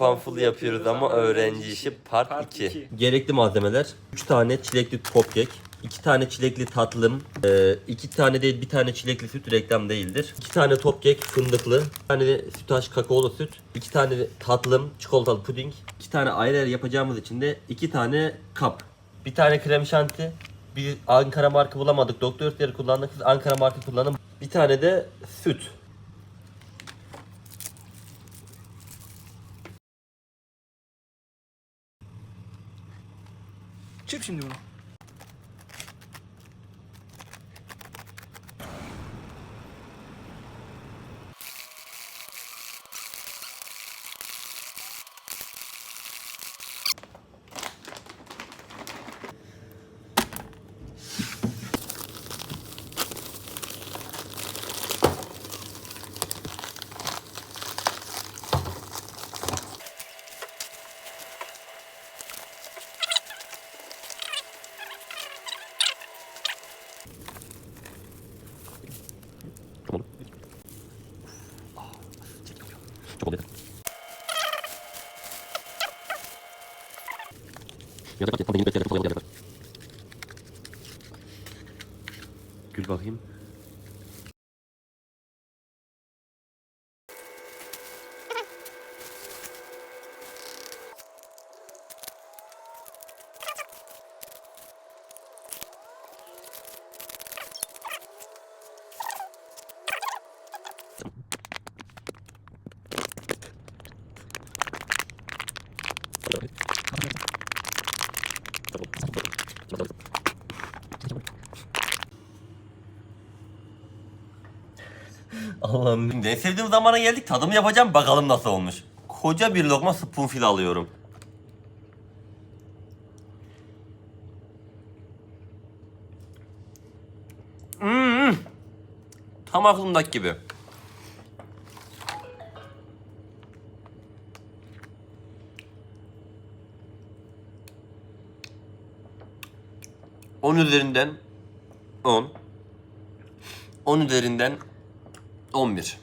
spam full yapıyoruz ama öğrenci işi part, Part 2. iki. Gerekli malzemeler 3 tane çilekli cupcake, 2 tane çilekli tatlım, 2 tane değil bir tane çilekli süt reklam değildir. 2 tane cupcake fındıklı, 1 tane de sütaş kakaolu süt, 2 tane tatlım çikolatalı puding, 2 tane ayrı ayrı yapacağımız için de 2 tane kap. Bir tane krem şanti, bir Ankara marka bulamadık. Doktor kullandık. Siz Ankara marka kullanın. Bir tane de süt. 七瓶多了 Çok oldu. Yatak yapma, benim beklerim, kolay olacak. Gül bakayım. Allah'ım. En sevdiğim zamana geldik. Tadımı yapacağım. Bakalım nasıl olmuş. Koca bir lokma spoonful alıyorum. Hmm. Tam aklımdaki gibi. On üzerinden 10. 10 üzerinden 11.